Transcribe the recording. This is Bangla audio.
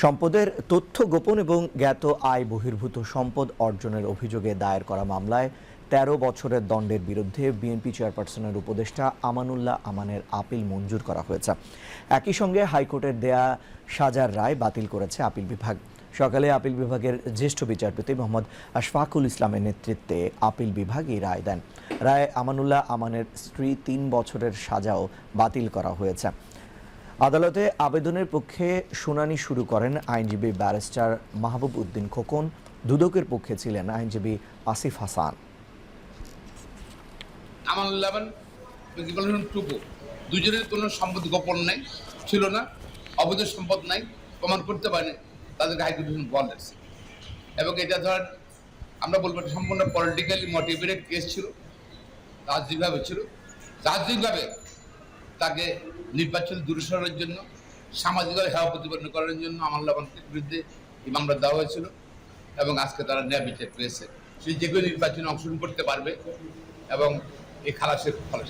সম্পদের তথ্য গোপন এবং জ্ঞাত আয় বহির্ভূত সম্পদ অর্জনের অভিযোগে দায়ের করা মামলায় তেরো বছরের দণ্ডের বিরুদ্ধে বিএনপি চেয়ারপারসনের উপদেষ্টা আমানুল্লাহ আমানের আপিল মঞ্জুর করা হয়েছে। একই সঙ্গে হাইকোর্টের দেয়া সাজার রায় বাতিল করেছে আপিল বিভাগ। সকালে আপিল বিভাগের জ্যেষ্ঠ বিচারপতি মোহাম্মদ আশফাকুল ইসলামের নেতৃত্বে আপিল বিভাগ এই রায় দেন। রায় আমানুল্লাহ আমানের স্ত্রী তিন বছরের সাজাও বাতিল করা হয়েছে। আদালতে আবেদনের পক্ষে শুনানি শুরু করেন আইনজীবী ব্যারিস্টার মাহবুব উদ্দিন খোকন। দুদকের পক্ষে ছিলেন আইনজীবী আসিফ হাসান। টুকু। দুজনের কোনো সম্পদ গোপন নাই, ছিল না, অবৈধ সম্পদ নাই, প্রমাণ করতে পারেনি, তাদেরকে হাইকোর্ট বলেছে এবং এটা ধরেন, আমরা বলব সম্পূর্ণ পলিটিক্যালি মোটিভেটেড কেস ছিল, রাজনৈতিকভাবে ছিল। রাজনৈতিকভাবে তাকে নির্বাচন দূরে সরানোর জন্য সামাজিকভাবে হেওয়া প্রতিপন্ন করার জন্য আমার লবণের বিরুদ্ধে এই মামলা দেওয়া হয়েছিল এবং আজকে তারা ন্যায় বিচার পেয়েছে। সে যে কোনো নির্বাচনে অংশগ্রহণ করতে পারবে এবং এই খালাসের ফলে